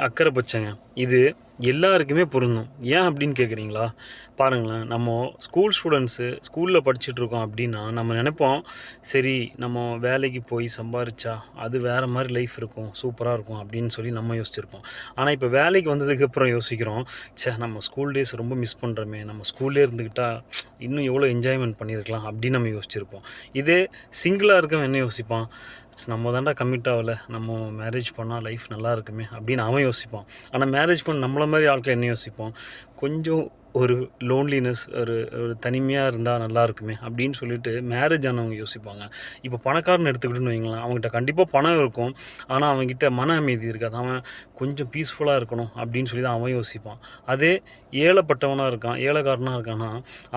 அக்கறை பச்சைங்க. இது எல்லாருக்குமே பொருந்தும். ஏன் அப்படின்னு கேட்குறீங்களா பாருங்களேன் நம்ம ஸ்கூல் ஸ்டூடெண்ட்ஸு ஸ்கூலில் படிச்சுட்ருக்கோம் அப்படின்னா நம்ம நினைப்போம் சரி நம்ம வேலைக்கு போய் சம்பாரிச்சா அது வேறு மாதிரி லைஃப் இருக்கும் சூப்பராக இருக்கும் அப்படின்னு சொல்லி நம்ம யோசிச்சிருப்போம். ஆனால் இப்போ வேலைக்கு வந்ததுக்கப்புறம் யோசிக்கிறோம் ச்சே நம்ம ஸ்கூல் டேஸ் ரொம்ப மிஸ் பண்ணுறோமே நம்ம ஸ்கூல்லே இருந்துக்கிட்டால் இன்னும் எவ்வளோ என்ஜாய்மெண்ட் பண்ணியிருக்கலாம் அப்படின்னு நம்ம யோசிச்சிருப்போம். இதே சிங்கிளாக இருக்கவன் என்ன யோசிப்பான்? நம்ம தாண்டா கம்மிட் ஆகலை நம்ம மேரேஜ் பண்ணால் லைஃப் நல்லா இருக்குமே அப்படின்னு அவன் யோசிப்பான். ஆனால் மேரேஜ் பண்ண நம்மள மாதிரி ஆட்கள் என்ன யோசிப்போம்? கொஞ்சம் ஒரு லோன்லினஸ் ஒரு ஒரு தனிமையாக இருந்தால் நல்லா இருக்குமே அப்படின்னு சொல்லிட்டு மேரேஜ் ஆனவங்க யோசிப்பாங்க. இப்போ பணக்காரன் எடுத்துக்கிட்டுன்னு வைங்களேன் அவங்ககிட்ட கண்டிப்பாக பணம் இருக்கும். ஆனால் அவங்ககிட்ட மன அமைதி இருக்காது. அவன் கொஞ்சம் பீஸ்ஃபுல்லாக இருக்கணும் அப்படின்னு சொல்லி தான் அவன் யோசிப்பான். அதே ஏழைப்பட்டவனாக இருக்கான் ஏழைக்காரனாக இருக்கான்னா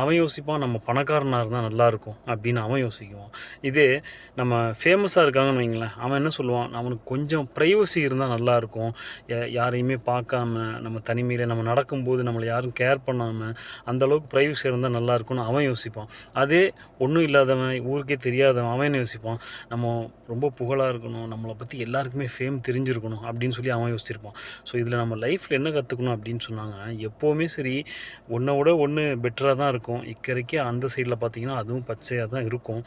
அவன் யோசிப்பான் நம்ம பணக்காரனாக இருந்தால் நல்லாயிருக்கும் அப்படின்னு அவன் யோசிக்குவான். இதே நம்ம ஃபேமஸாக இருக்காங்கன்னு வைங்களேன் அவன் என்ன சொல்லுவான்? அவனுக்கு கொஞ்சம் ப்ரைவசி இருந்தால் நல்லாயிருக்கும் யாரையுமே பார்க்காம நம்ம தனிமையில் நம்ம நடக்கும்போது நம்மளை யாரும் கேர் பண்ண அந்த அந்தளவுக்கு ப்ரைவசி இருந்தால் நல்லாயிருக்கும்னு அவன் யோசிப்பான். அதே ஒன்றும் இல்லாதவன் ஊருக்கே தெரியாதவன் அவன் என்ன யோசிப்பான்? நம்ம ரொம்ப புகழாக இருக்கணும் நம்மளை பற்றி எல்லாருக்குமே ஃபேம் தெரிஞ்சிருக்கணும் அப்படின்னு சொல்லி அவன் யோசிச்சிருப்பான். ஸோ இதில் நம்ம லைஃப்பில் என்ன கற்றுக்கணும் அப்படின்னு சொன்னாங்க எப்போவுமே சரி ஒன்றை விட ஒன்று பெட்டராக தான் இருக்கும். இக்கரைக்கே அந்த சைடில் பார்த்தீங்கன்னா அதுவும் பச்சையாக தான் இருக்கும்.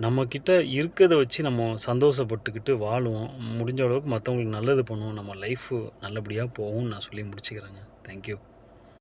நம்மக்கிட்ட இருக்கிறத வச்சு நம்ம சந்தோஷப்பட்டுக்கிட்டு வாழுவோம். முடிஞ்ச அளவுக்கு மற்றவங்களுக்கு நல்லது பண்ணுவோம். நம்ம லைஃபு நல்லபடியாக போகும்னு நான் சொல்லி முடிச்சுக்கிறேங்க. தேங்க்யூ